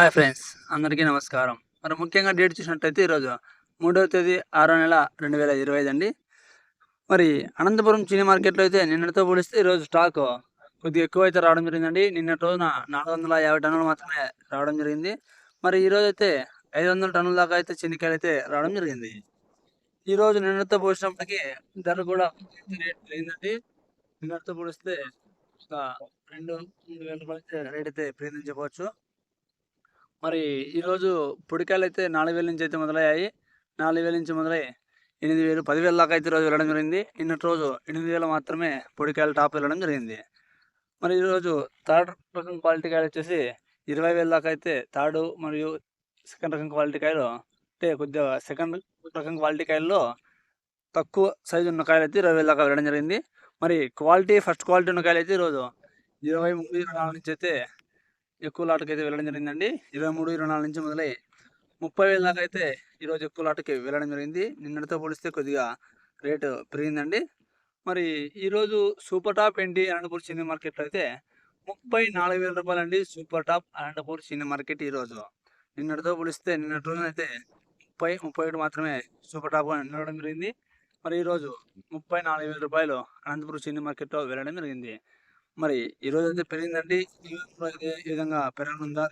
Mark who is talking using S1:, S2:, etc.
S1: Hi friends అందరికీ నమస్కారం. మరి ముఖ్యంగా డేట్ చూసినట్టయితే ఈరోజు మూడవ తేదీ ఆరో నెల రెండు వేల ఇరవై ఐదు అండి మరి అనంతపురం చీని మార్కెట్లో అయితే నిన్నటితో పోలిస్తే ఈరోజు స్టాక్ కొద్దిగా ఎక్కువ అయితే రావడం జరిగిందండి. నిన్నటి రోజున నాలుగు వందల యాభై టన్నులు మాత్రమే రావడం జరిగింది. మరి ఈరోజు అయితే ఐదు వందల టన్నుల దాకా అయితే చిన్నికాయలు అయితే రావడం జరిగింది. ఈ రోజు నిన్నటితో పోల్చినప్పటికీ ధర కూడా రేట్ పెరిగిందండి. నిన్నటితో పోలిస్తే ఒక రెండు మూడు వేల రూపాయలు రేట్ అయితే పెరిగిందని చెప్పవచ్చు. మరి ఈరోజు పొడికాయలు అయితే నాలుగు వేల నుంచి అయితే మొదలయ్యాయి. నాలుగు వేల నుంచి మొదలై ఎనిమిది వేలు పదివేల దాకా అయితే రోజు వెళ్ళడం జరిగింది. నిన్నటి రోజు ఎనిమిది వేలు మాత్రమే పొడికాయలు టాప్ వెళ్ళడం జరిగింది. మరి ఈరోజు థర్డ్ రకం క్వాలిటీ కాయలు వచ్చేసి ఇరవై వేల దాకా అయితే థర్డ్ మరియు సెకండ్ రకం క్వాలిటీ కాయలు అంటే కొద్దిగా సెకండ్ రకం క్వాలిటీ కాయల్లో తక్కువ సైజు ఉన్న కాయలు అయితే ఇరవై వేల దాకా వెళ్ళడం జరిగింది. మరి క్వాలిటీ ఫస్ట్ క్వాలిటీ ఉన్న కాయలు అయితే ఈరోజు ఇరవై మూడు ఇరవై నాలుగు నుంచి అయితే ఎక్కువ లాటకి అయితే వెళ్ళడం జరిగిందండి. ఇరవై మూడు ఇరవై నాలుగు నుంచి మొదలై ముప్పై వేల దాకా అయితే ఈరోజు ఎక్కువ లాటకి వెళ్ళడం జరిగింది. నిన్నటితో పోలిస్తే కొద్దిగా రేటు పెరిగిందండి. మరి ఈరోజు సూపర్ టాప్ ఏంటి? అనంతపూర్ సినీ మార్కెట్లో అయితే ముప్పై నాలుగు వేల రూపాయలు అండి super top Anantapur cine market ఈరోజు నిన్నటితో పోలిస్తే నిన్నటి రోజున అయితే ముప్పై ముప్పై ఒకటి మాత్రమే సూపర్ టాప్ నిలవడం జరిగింది. మరి ఈరోజు ముప్పై నాలుగు వేల రూపాయలు అనంతపురం సినీ మార్కెట్లో వెళ్ళడం జరిగింది. మరి ఈరోజు అయితే పెరిగిందండి. ఈ రోజు అయితే ఈ విధంగా పెరగనుందా?